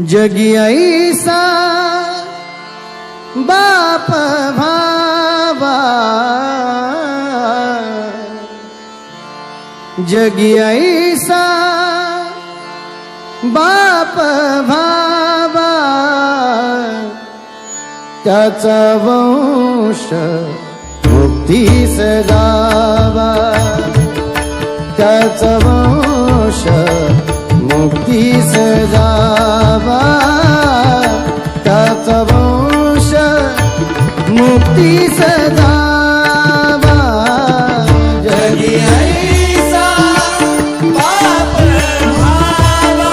जगी ऐसा बाप भावा। जगी ऐसा बाप भावा। त्याचा वंश मुक्तीस गावा। त्याचा वंश पंक्ती सजावा. त्याचा वंश मुक्ती सजावा. जगी ऐसा पाप भावा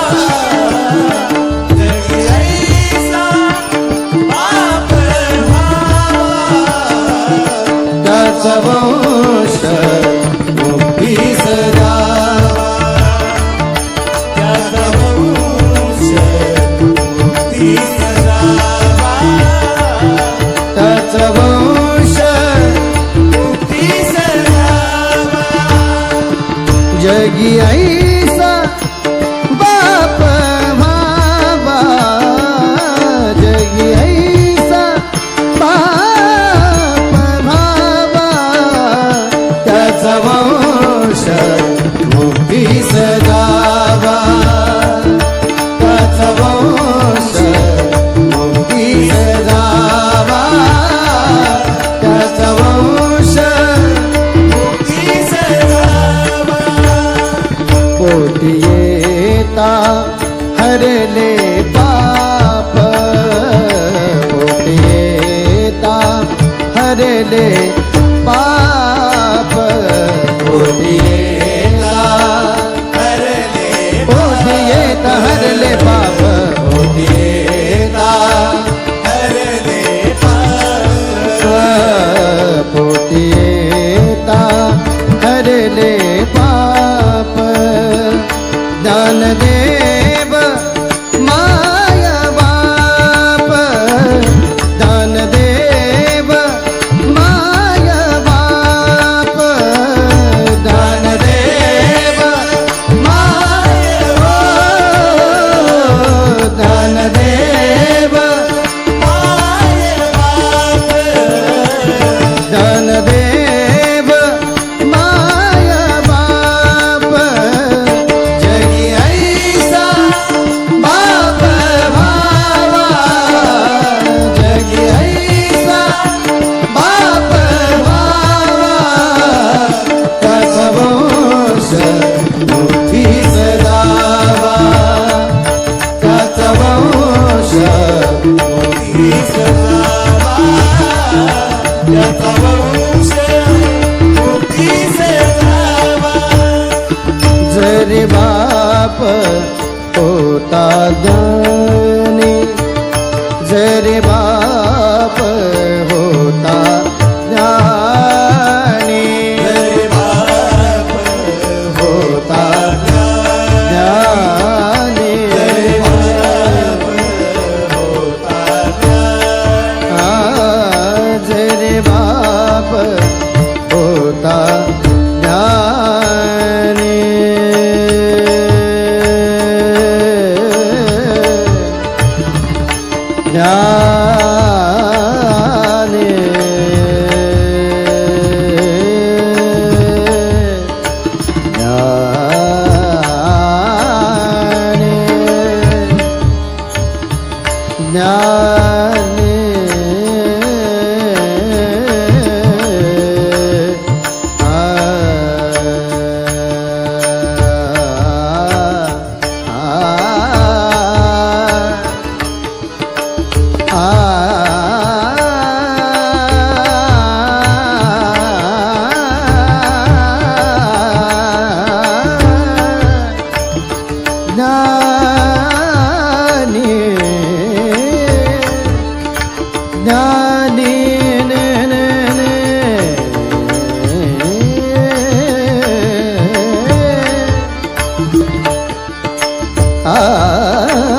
जियाईसा बाप होता हरले पाप मोठे हरले रे बाप होता ज्ञानी जरे बाप না Ah